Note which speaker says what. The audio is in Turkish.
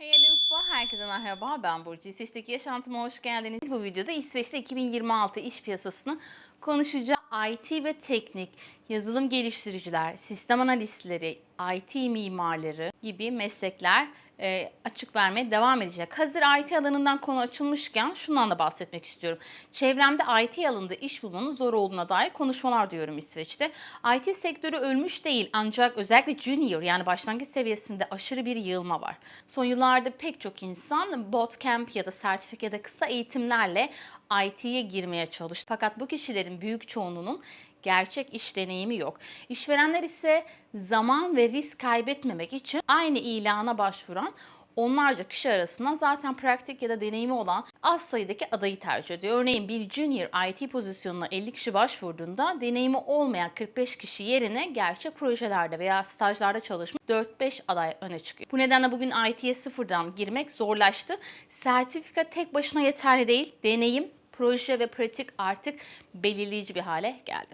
Speaker 1: Hello, herkese merhaba. Ben Burcu. İsveç'teki yaşantıma hoş geldiniz. Bu videoda İsveç'te 2026 iş piyasasını konuşacağız. IT ve teknik, yazılım geliştiriciler, sistem analistleri, IT mimarları gibi meslekler e, açık vermeye devam edecek. Hazır IT alanından konu açılmışken şundan da bahsetmek istiyorum. Çevremde IT alanında iş bulmanın zor olduğuna dair konuşmalar duyuyorum İsveç'te. IT sektörü ölmüş değil ancak özellikle junior yani başlangıç seviyesinde aşırı bir yığılma var. Son yıllarda pek çok insan bootcamp ya da sertifika ya da kısa eğitimlerle IT'ye girmeye çalıştı. Fakat bu kişilerin büyük çoğunluğunun gerçek iş deneyimi yok. İşverenler ise zaman ve risk kaybetmemek için aynı ilana başvuran onlarca kişi arasından zaten praktik ya da deneyimi olan az sayıdaki adayı tercih ediyor. Örneğin bir junior IT pozisyonuna 50 kişi başvurduğunda deneyimi olmayan 45 kişi yerine gerçek projelerde veya stajlarda çalışmış 4-5 aday öne çıkıyor. Bu nedenle bugün IT'ye sıfırdan girmek zorlaştı. Sertifika tek başına yeterli değil. Deneyim, proje ve pratik artık belirleyici bir hale geldi.